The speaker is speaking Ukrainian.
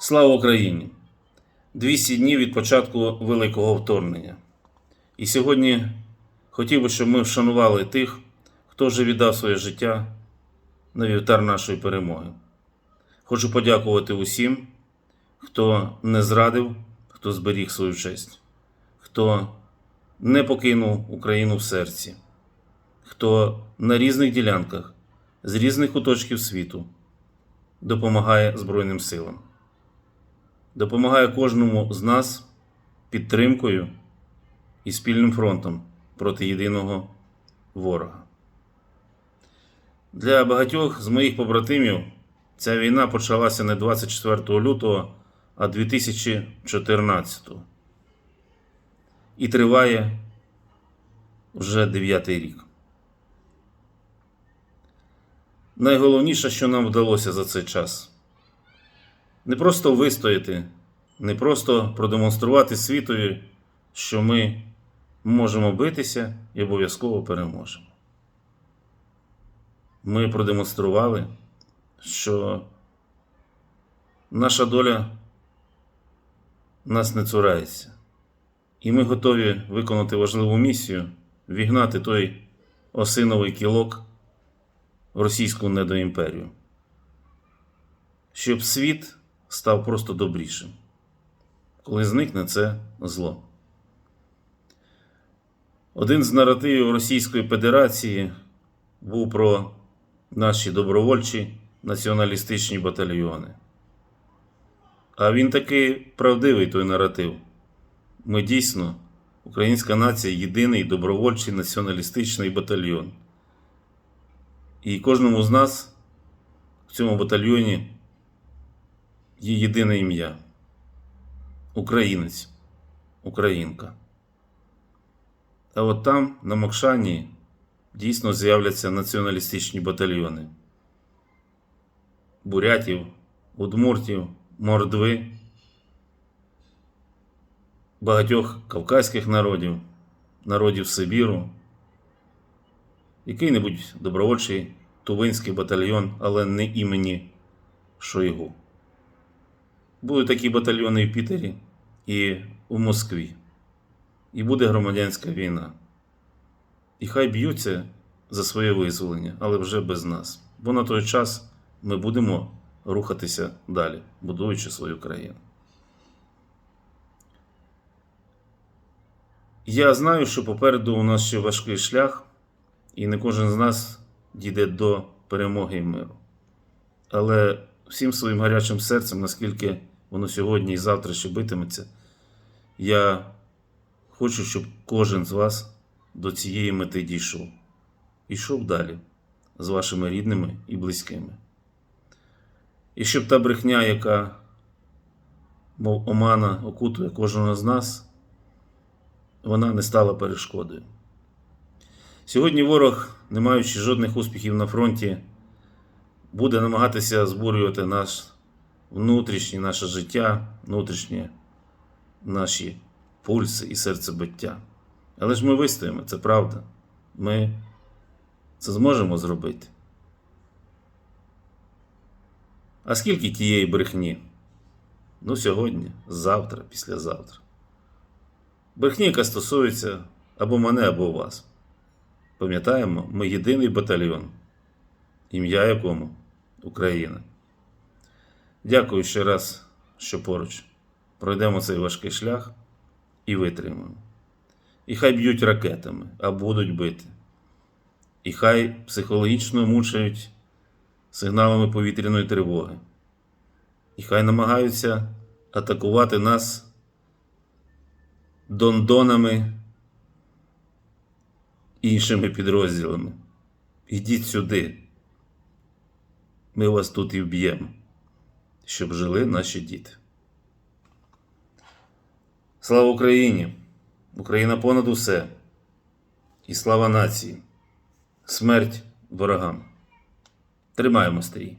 Слава Україні! 200 днів від початку великого вторгнення. І сьогодні хотів би, щоб ми вшанували тих, хто вже віддав своє життя на вівтар нашої перемоги. Хочу подякувати усім, хто не зрадив, хто зберіг свою честь, хто не покинув Україну в серці, хто на різних ділянках з різних куточків світу допомагає Збройним силам допомагає кожному з нас підтримкою і спільним фронтом проти єдиного ворога. Для багатьох з моїх побратимів ця війна почалася не 24 лютого, а 2014 і триває вже дев'ятий рік. Найголовніше, що нам вдалося за цей час не просто вистояти, не просто продемонструвати світові, що ми можемо битися і обов'язково переможемо. Ми продемонстрували, що наша доля нас не цурається, і ми готові виконати важливу місію вігнати той осиновий кілок в російську недоімперію, щоб світ став просто добрішим, коли зникне це зло. Один з наративів Російської Федерації був про наші добровольчі націоналістичні батальйони. А він такий правдивий той наратив. Ми дійсно, українська нація, єдиний добровольчий націоналістичний батальйон. І кожному з нас в цьому батальйоні є єдине ім'я Українець, Українка. А от там, на Мокшані, дійсно з'являться націоналістичні батальйони бурятів, удмуртів, мордви, багатьох кавказьких народів, народів Сибіру, який-небудь добровольчий тувинський батальйон, але не імені Шойгу. Будуть такі батальйони в Пітері і у Москві. І буде громадянська війна. І хай б'ються за своє визволення, але вже без нас. Бо на той час ми будемо рухатися далі, будуючи свою країну. Я знаю, що попереду у нас ще важкий шлях, і не кожен з нас дійде до перемоги і миру. Але всім своїм гарячим серцем, наскільки воно сьогодні і завтра ще битиметься, я хочу, щоб кожен з вас до цієї мети дійшов. Ішов далі з вашими рідними і близькими. І щоб та брехня, яка, мов омана, окутує кожного з нас, вона не стала перешкодою. Сьогодні ворог, не маючи жодних успіхів на фронті, буде намагатися збурювати наш внутрішнє наше життя, внутрішні наші пульси і серцебиття. Але ж ми вистоїмо, це правда. Ми це зможемо зробити. А скільки тієї брехні? Ну, сьогодні, завтра, післязавтра. Брехні, яка стосується або мене, або вас. Пам'ятаємо, ми єдиний батальйон, ім'я якому Україна. Дякую ще раз, що поруч. Пройдемо цей важкий шлях і витримаємо. І хай б'ють ракетами, а будуть бити. І хай психологічно мучають сигналами повітряної тривоги. І хай намагаються атакувати нас дондонами іншими підрозділами. Ідіть сюди. Ми вас тут і вб'ємо щоб жили наші діти. Слава Україні! Україна понад усе. І слава нації, смерть ворогам. Тримаємо стрій!